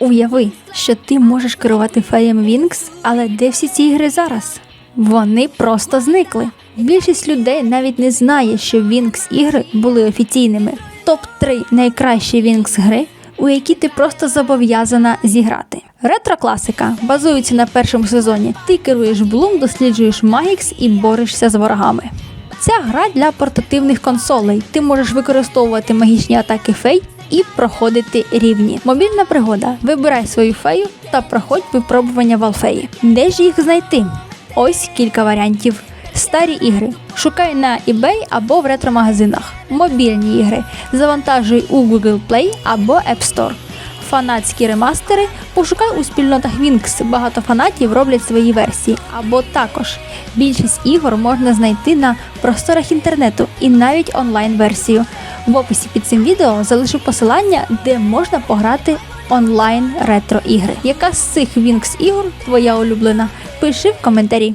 Уяви, що ти можеш керувати феєм Вінкс, але де всі ці ігри зараз? Вони просто зникли. Більшість людей навіть не знає, що Вінкс ігри були офіційними. Топ 3 найкращі Вінкс гри, у які ти просто зобов'язана зіграти. Ретро-класика базується на першому сезоні. Ти керуєш Блум, досліджуєш Магікс і борешся з ворогами. Ця гра для портативних консолей. Ти можеш використовувати магічні атаки фей і проходити рівні. Мобільна пригода. Вибирай свою фею та проходь випробування в Алфеї. Де ж їх знайти? Ось кілька варіантів. Старі ігри. Шукай на eBay або в ретро-магазинах. Мобільні ігри. Завантажуй у Google Play або App Store. Фанатські ремастери пошукай у спільнотах Wings. Багато фанатів роблять свої версії. Або також більшість ігор можна знайти на просторах інтернету і навіть онлайн-версію. В описі під цим відео залишу посилання, де можна пограти онлайн ретро ігри. Яка з цих Wings ігор твоя улюблена? Пиши в коментарі.